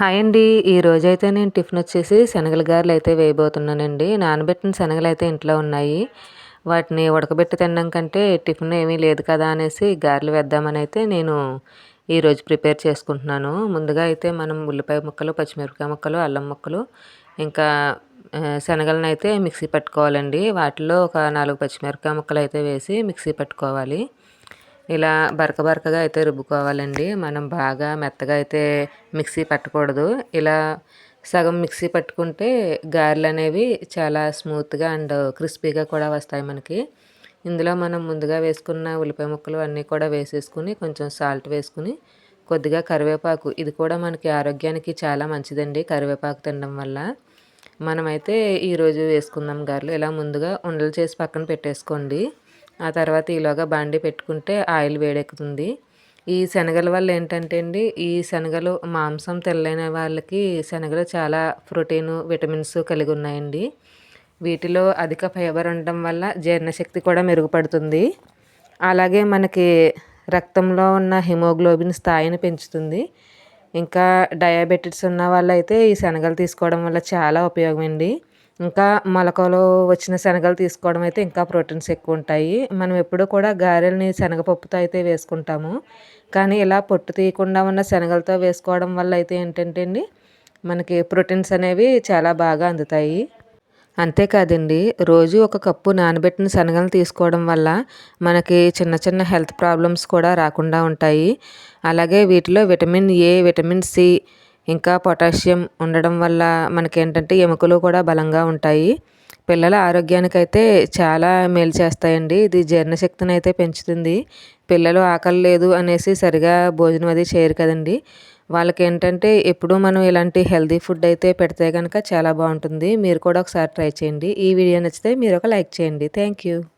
Hi అండి. ఈ రోజైతే నేను టిఫిన్ వచ్చేసి శనగల గారెలు అయితే వేయబోతున్నానండి. నానబెట్టిన శనగలు అయితే ఇంట్లో ఉన్నాయి. వాటిని ఉడకబెట్టి తినడం కంటే టిఫిన్ ఏమీ లేదు కదా అనేసి గారెలు వేద్దామని అయితే నేను ఈరోజు ప్రిపేర్ చేసుకుంటున్నాను. ముందుగా అయితే మనం ఉల్లిపాయ ముక్కలు పచ్చిమిరపకాయ ముక్కలు అల్లం ముక్కలు ఇంకా శనగలను అయితే మిక్సీ పట్టుకోవాలండి. వాటిలో ఒక నాలుగు పచ్చిమిరపకాయ ముక్కలు అయితే వేసి మిక్సీ పట్టుకోవాలి. ఇలా బరక బరకగా అయితే రుబ్బుకోవాలండి. మనం బాగా మెత్తగా అయితే మిక్సీ పట్టకూడదు. ఇలా సగం మిక్సీ పట్టుకుంటే గారెలు అనేవి చాలా స్మూత్గా అండ్ క్రిస్పీగా కూడా వస్తాయి మనకి. ఇందులో మనం ముందుగా వేసుకున్న ఉల్లిపాయ ముక్కలు అన్నీ కూడా వేసేసుకుని కొంచెం సాల్ట్ వేసుకుని కొద్దిగా కరివేపాకు. ఇది కూడా మనకి ఆరోగ్యానికి చాలా మంచిదండి కరివేపాకు తినడం వల్ల. మనమైతే ఈరోజు వేసుకుందాం గారెలు. ఇలా ముందుగా ఉండలు చేసి పక్కన పెట్టేసుకోండి. ఆ తర్వాత ఈలోగా బాండి పెట్టుకుంటే ఆయిల్ వేడెక్కుతుంది. ఈ శనగల వల్ల ఏంటంటే అండి ఈ శనగలు మాంసం తెల్లైన వాళ్ళకి శనగలు చాలా ప్రోటీన్ విటమిన్స్ కలిగి ఉన్నాయండి వీటిలో అధిక ఫైబర్ ఉండటం వల్ల జీర్ణశక్తి కూడా మెరుగుపడుతుంది. అలాగే మనకి రక్తంలో ఉన్న హిమోగ్లోబిన్ స్థాయిని పెంచుతుంది. ఇంకా డయాబెటిస్ ఉన్న వాళ్ళైతే ఈ శనగలు తీసుకోవడం వల్ల చాలా ఉపయోగం అండి ఇంకా మొలకలు వచ్చిన శనగలు తీసుకోవడం అయితే ఇంకా ప్రోటీన్స్ ఎక్కువ ఉంటాయి మనం ఎప్పుడూ కూడా గారెల్ని శనగపప్పుతో అయితే వేసుకుంటాము. కానీ ఇలా పొట్టు తీయకుండా ఉన్న శనగలతో వేసుకోవడం వల్ల అయితే ఏంటంటే అండి మనకి ప్రోటీన్స్ అనేవి చాలా బాగా అందుతాయి. అంతేకాదండి రోజు ఒక కప్పు నానబెట్టిన శనగలు తీసుకోవడం వల్ల మనకి చిన్న చిన్న హెల్త్ ప్రాబ్లమ్స్ కూడా రాకుండా ఉంటాయి. అలాగే వీటిలో విటమిన్ ఏ విటమిన్ సి ఇంకా పొటాషియం ఉండడం వల్ల మనకేంటంటే ఎముకలు కూడా బలంగా ఉంటాయి. పిల్లల ఆరోగ్యానికైతే చాలా మేలు చేస్తాయండి. ఇది జీర్ణశక్తిని అయితే పెంచుతుంది. పిల్లలు ఆకలి లేదు అనేసి సరిగా భోజనం అది చేయరు కదండి. వాళ్ళకి ఏంటంటే ఎప్పుడు మనం ఇలాంటి హెల్తీ ఫుడ్ అయితే పెడితే కనుక చాలా బాగుంటుంది. మీరు కూడా ఒకసారి ట్రై చేయండి. ఈ వీడియో నచ్చితే మీరు ఒక లైక్ చేయండి. Thank you.